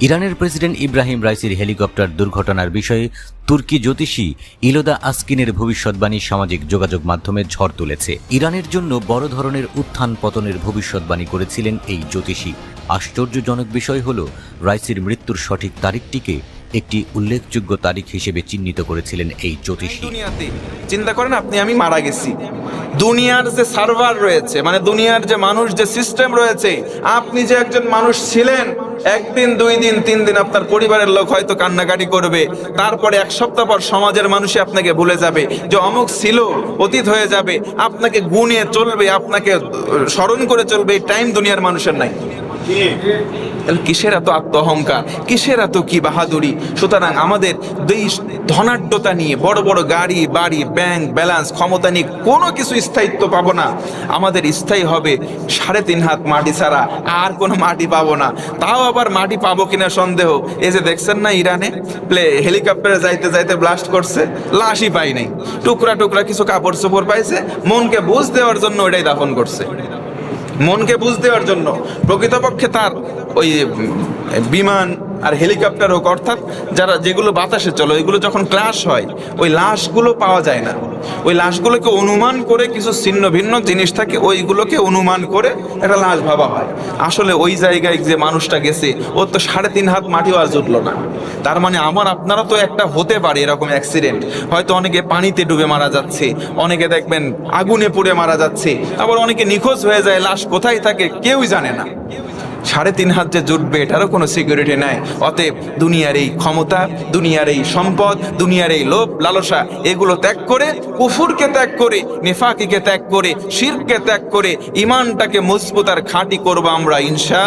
ইরানের president Ibrahim রাইসির helicopter দুর্ঘটনার বিষয়ে তুর্কি জ্যোতিষী ইলোদা আসকিনের ভবিষ্যৎবাণী সামাজিক যোগাযোগ মাধ্যমে ঝড় তুলেছে। ইরানের জন্য বড় ধরনের উত্থান পতনের ভবিষ্যৎবাণী করেছিলেন এই জ্যোতিষী। আশ্চর্যজনক বিষয় হল, রাইসির মৃত্যুর সঠিক তারিখটিকে একটি উল্লেখযোগ্য তারিখ হিসেবে চিহ্নিত করেছিলেন এই জ্যোতিষী। চিন্তা করেন আপনি, আমি মারা গেছি। দুনিয়ার যে সার্ভার রয়েছে মানে দুনিয়ার যে মানুষ, যে সিস্টেম রয়েছে, আপনি যে একজন মানুষ ছিলেন, একদিন, দুই দিন, তিন দিন আপনার পরিবারের লোক হয়তো কান্নাকাটি করবে, তারপরে এক সপ্তাহ পর সমাজের মানুষই আপনাকে ভুলে যাবে, যে অমুক ছিল, অতীত হয়ে যাবে, আপনাকে গুণে চলবে, আপনাকে স্মরণ করে চলবে, এই টাইম দুনিয়ার মানুষের নাই। তাহলে কিসের এত আত্ম অহংকার কিসের এত কি বাহাদুরি? সুতরাং আমাদের দেশ ধনাঢ্যতা নিয়ে বড় বড় গাড়ি, বাড়ি, ব্যাংক, ব্যালেন্স, ক্ষমতা নিয়ে কোনো কিছু স্থায়িত্ব পাবো না। আমাদের স্থায়ী হবে সাড়ে তিন হাত মাটি ছাড়া আর কোনো মাটি পাবো না। তাও আবার মাটি পাবো কিনা সন্দেহ? এই যে দেখছেন না ইরানে? প্লে, হেলিকপ্টারে যাইতে যাইতে ব্লাস্ট করছে, লাশই পাই নাই। টুকরা টুকরা কিছু কাপড় চোপড় পাইছে, মনকে বুঝ দেওয়ার জন্য ওটাই দাফন করছে। মনকে বুঝ দেওয়ার জন্য প্রকৃতপক্ষে তার ওই বিমান আর হেলিকপ্টার হোক, অর্থাৎ যারা যেগুলো বাতাসে চলো এগুলো যখন ক্লাশ হয়, ওই লাশগুলো পাওয়া যায় না। ওই লাশগুলোকে অনুমান করে কিছু ছিন্ন ভিন্ন জিনিস থাকে, ওইগুলোকে অনুমান করে একটা লাশ ভাবা হয়। আসলে ওই জায়গায় যে মানুষটা গেছে ওর তো সাড়ে তিন হাত মাটিও আর জুটলো না। তার মানে আমার, আপনারা তো একটা হতে পারে এরকম অ্যাক্সিডেন্ট হয়তো অনেকে পানিতে ডুবে মারা যাচ্ছে, অনেকে দেখবেন আগুনে পুড়ে মারা যাচ্ছে, আবার অনেকে নিখোঁজ হয়ে যায়, লাশ কোথায় থাকে কেউই জানে না। সাড়ে তিন হাত যে জুটবে, এটারও কোনো সিকিউরিটি নাই। অতএব দুনিয়ার এই ক্ষমতা, দুনিয়ার এই সম্পদ, দুনিয়ার এই লোভ, লালসা, এগুলো ত্যাগ করে, কুফুরকে ত্যাগ করে, নেফাকিকে ত্যাগ করে শিরকে ত্যাগ করে ইমানটাকে মজবুত আর খাঁটি করব আমরা ইনশা